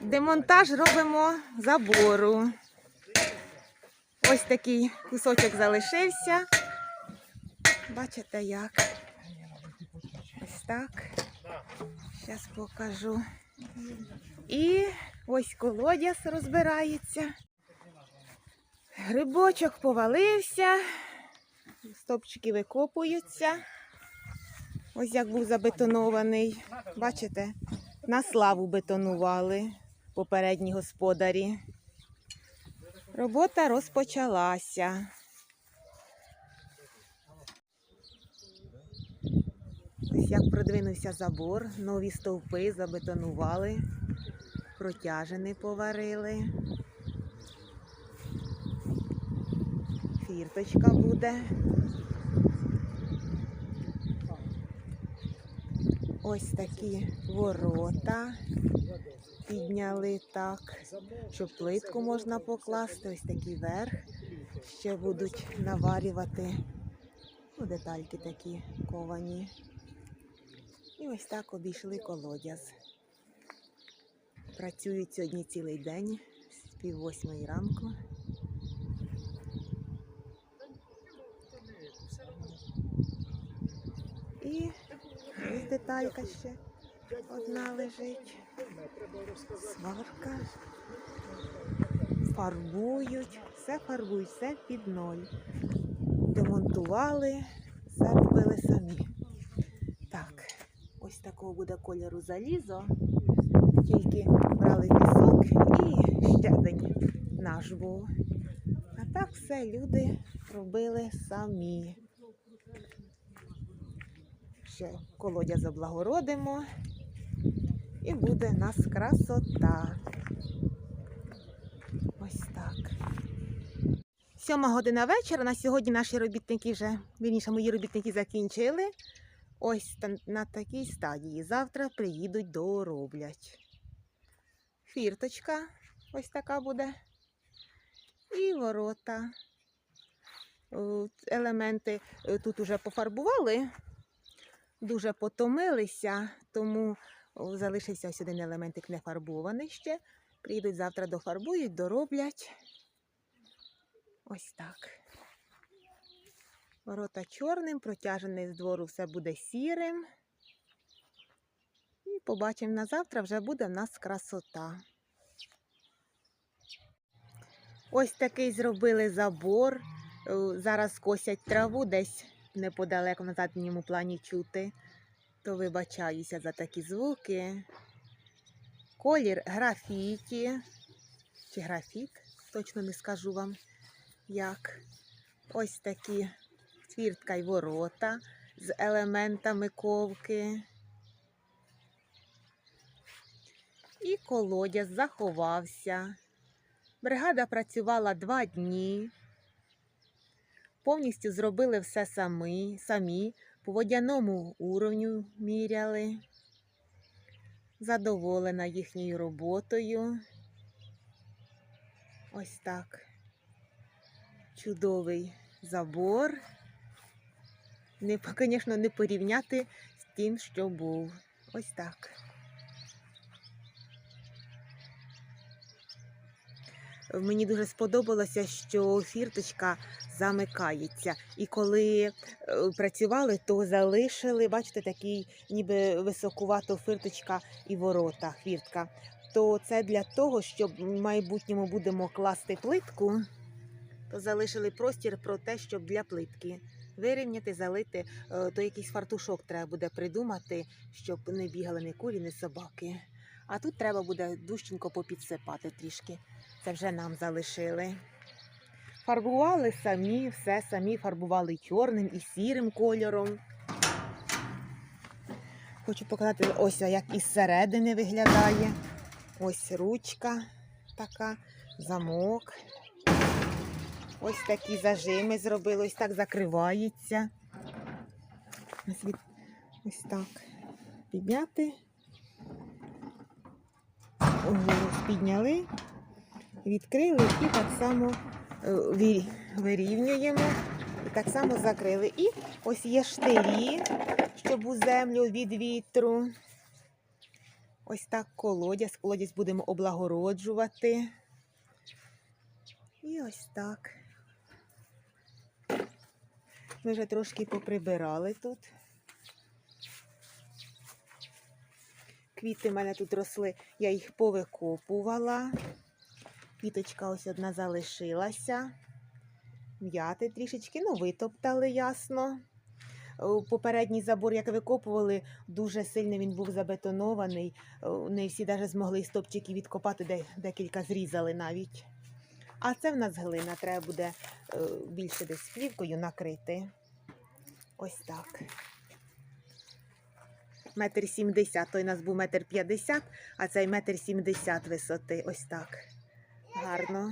Демонтаж робимо забору. Ось такий кусочок залишився. Бачите як? Ось так. Зараз покажу. І ось колодязь розбирається. Грибочок повалився. Стопчики викопуються. Ось як був забетонований. Бачите, на славу бетонували попередні господарі. Робота розпочалася. Ось як продвинувся забор, нові стовпи забетонували, протяжини поварили. Фірточка буде. Ось такі ворота підняли так, щоб плитку можна покласти. Ось такий верх. Ще будуть наварювати ну, детальки такі ковані. І ось так обійшли колодязь. Працюють сьогодні цілий день з пів восьмої ранку. І деталька ще одна лежить. Сварка. Фарбують, все фарбують, все під ноль. Демонтували, все робили самі. Так, ось такого буде кольору залізо. Тільки брали пісок і щебень наш був. А так все люди робили самі. Ще колодязь облагородимо. І буде нас красота. Ось так. Сьома година вечора. На сьогодні наші робітники вже, вірніше, мої робітники закінчили. Ось на такій стадії. Завтра приїдуть дороблять. Фірточка ось така буде. І ворота. Елементи е, тут уже пофарбували, дуже потомилися, тому залишився ось один елементик не фарбований ще. Приїдуть завтра дофарбують, дороблять. Ось так. Ворота чорним, протяжений з двору все буде сірим. І побачимо на завтра вже буде в нас красота. Ось такий зробили забор. Е, Зараз косять траву десь неподалеку на задньому плані чути. То вибачаюся за такі звуки. Колір графіті. Чи графіт? Точно не скажу вам як. Ось такі твіртка й ворота з елементами ковки. І колодязь заховався. Бригада працювала два дні. Повністю зробили все самі, самі по водяному уровню міряли. Задоволена їхньою роботою. Ось так. Чудовий забор. Не, звісно, не порівняти з тим, що був. Ось так. Мені дуже сподобалося, що фірточка замикається. І коли е, працювали, то залишили, бачите, такий ніби високувато фірточка і ворота, хвіртка. То це для того, щоб в майбутньому будемо класти плитку, то залишили простір про те, щоб для плитки вирівняти, залити, е, то якийсь фартушок треба буде придумати, щоб не бігали ні курі, ні собаки. А тут треба буде дужченько попідсипати трішки. Це вже нам залишили. Фарбували самі, все самі фарбували чорним і сірим кольором. Хочу показати ось як із середини виглядає. Ось ручка така, замок. Ось такі зажими зробили, ось так закривається. Ось, так підняти. Угору підняли, відкрили і так само е, вирівнюємо. І так само закрили. І ось є штирі, щоб у землю від вітру. Ось так колодязь. Колодязь будемо облагороджувати. І ось так. Ми вже трошки поприбирали тут. Квіти в мене тут росли, я їх повикопувала. Квіточка ось одна залишилася. М'яти трішечки, ну, витоптали ясно. Попередній забор, як викопували, дуже сильно він був забетонований. О, Не всі навіть змогли стопчики відкопати, де декілька зрізали навіть. А це в нас глина, треба буде е, більше десь плівкою накрити. Ось так. Метр сімдесят. Той у нас був метр п'ятдесят, а цей метр сімдесят висоти. Ось так. Гарно.